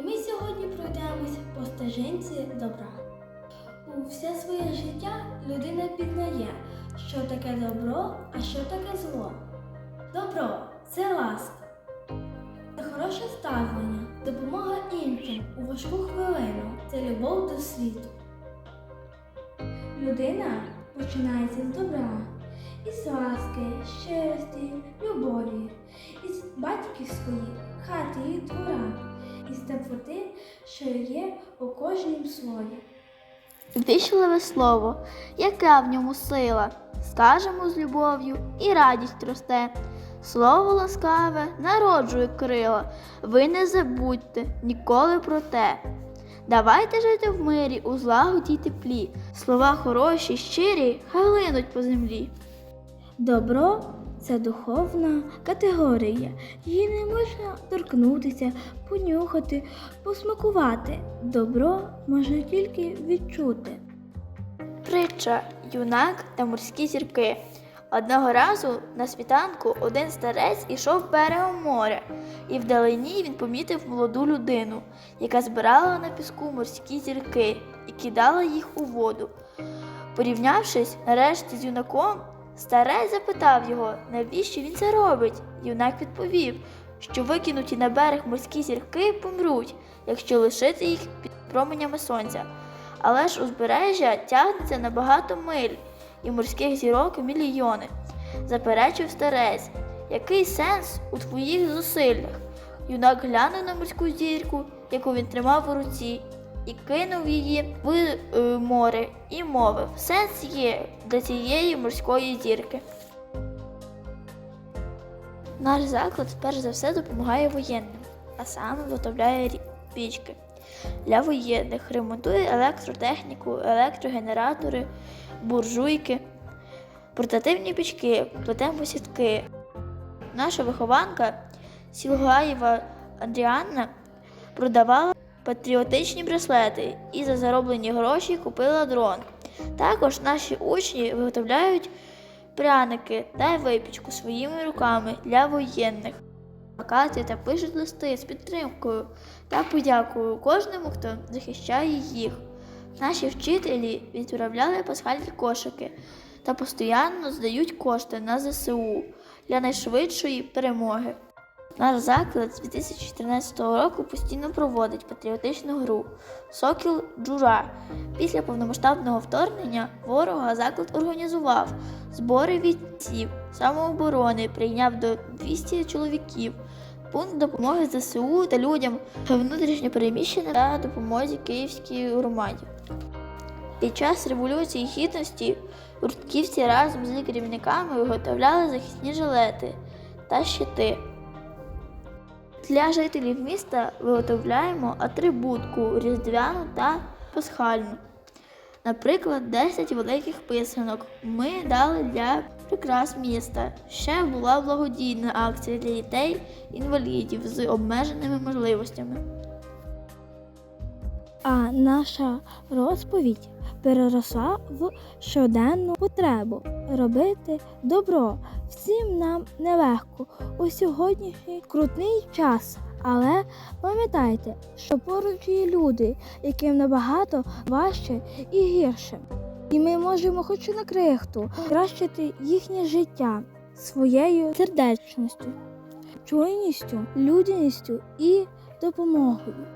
І ми сьогодні пройдемось по стежинці добра. У все своє життя людина пізнає, що таке добро, а що таке зло. Добро це ласка, це хороше ставлення, допомога іншим у важку хвилину, це любов до світу. Людина починається з добра, із ласки, щирості, любові, із батьківської хати і двора, із теплоти, що є у кожнім слові. Ввічливе слово, яка в ньому сила, скажемо з любов'ю і радість росте. Слово ласкаве народжує крила, ви не забудьте ніколи про те. Давайте жити в мирі, у злагоді й теплі, слова хороші, щирі, хай линуть по землі. Добро це духовна категорія. Її не можна торкнутися, понюхати, посмакувати. Добро можна тільки відчути. Притча юнак та морські зірки. Одного разу на світанку один старець ішов берегом моря, і вдалині він помітив молоду людину, яка збирала на піску морські зірки і кидала їх у воду. Порівнявшись нарешті з юнаком, старець запитав його, навіщо він це робить. Юнак відповів, що викинуті на берег морські зірки помруть, якщо лишити їх під променями сонця. Але ж узбережжя тягнеться на багато миль, і морських зірок мільйони. Заперечив старець, який сенс у твоїх зусиллях? Юнак глянув на морську зірку, яку він тримав у руці, і кинув її в е, море, і мовив: сенс є для цієї морської зірки. Наш заклад перш за все допомагає воєнним, а саме виготовляє пічки. Для воєнних ремонтує електротехніку, електрогенератори, буржуйки, портативні пічки, плетемо сітки. Наша вихованка Сілгаєва Андріанна продавала патріотичні браслети і за зароблені гроші купила дрон. Також наші учні виготовляють пряники та випічку своїми руками для воєнних. Плакати та пишуть листи з підтримкою та подякою кожному, хто захищає їх. Наші вчителі відправляли пасхальні кошики та постійно здають кошти на ЗСУ для найшвидшої перемоги. Наш заклад з 2014 року постійно проводить патріотичну гру Сокіл Джура. Після повномасштабного вторгнення ворога заклад організував збори бійців самооборони, прийняв до 200 чоловіків, пункт допомоги ЗСУ та людям внутрішньо переміщеним та допомозі Київській громаді. Під час Революції Гідності гуртківці разом з керівниками виготовляли захисні жилети та щити. Для жителів міста виготовляємо атрибутку різдвяну та пасхальну. Наприклад, 10 великих писанок ми дали для прикрас міста. Ще була благодійна акція для дітей-інвалідів з обмеженими можливостями. А наша розповідь переросла в щоденну потребу робити добро. Всім нам нелегко у сьогоднішній крутний час. Але пам'ятайте, що поруч є люди, яким набагато важче і гірше. І ми можемо хоч на крихту кращити їхнє життя своєю сердечністю, чуйністю, людяністю і допомогою.